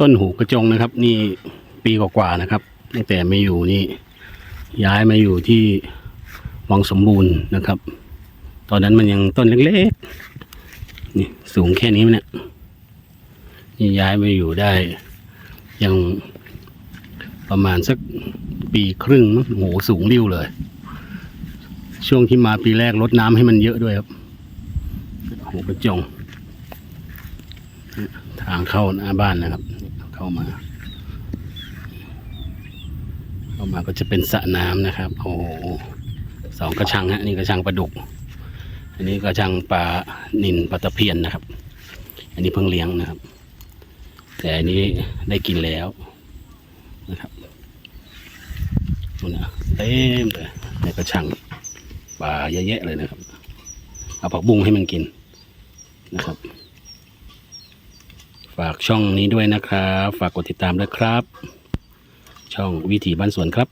ต้นหูกระจงนะครับ นี่ปีกว่าๆนะครับตั้งแต่ไม่อยู่นี่ ย้ายมาอยู่ที่วังสมบูรณ์นะครับ ตอนนั้นมันยังต้นเล็กๆนี่สูงแค่นี้เนี่ยนี่ย้ายมาอยู่ได้ ยังประมาณสักปีครึ่งมั้โหสูงริ้วเลย ช่วงที่มาปีแรกลดน้ำให้มันเยอะด้วยครับโหกระจง ทางเข้าหน้าบ้านนะครับ เข้ามา เข้ามาก็จะเป็นสระน้ำนะครับ โอ้โหสองกระชังฮะนี่กระชังปลาดุก อันนี้กระชังปลานินปลาตะเพียนนะครับ อันนี้เพิ่งเลี้ยงนะครับ แต่อันนี้ได้กินแล้วนะครับนู่นนะเต็มเลยในกระชังปลาเยอะแยะเลยนะครับ เอาผักบุ้งให้มันกินนะครับ ฝากช่องนี้ด้วยนะครับ ฝากกดติดตามด้วยครับ ช่องวิถีบ้านสวนครับ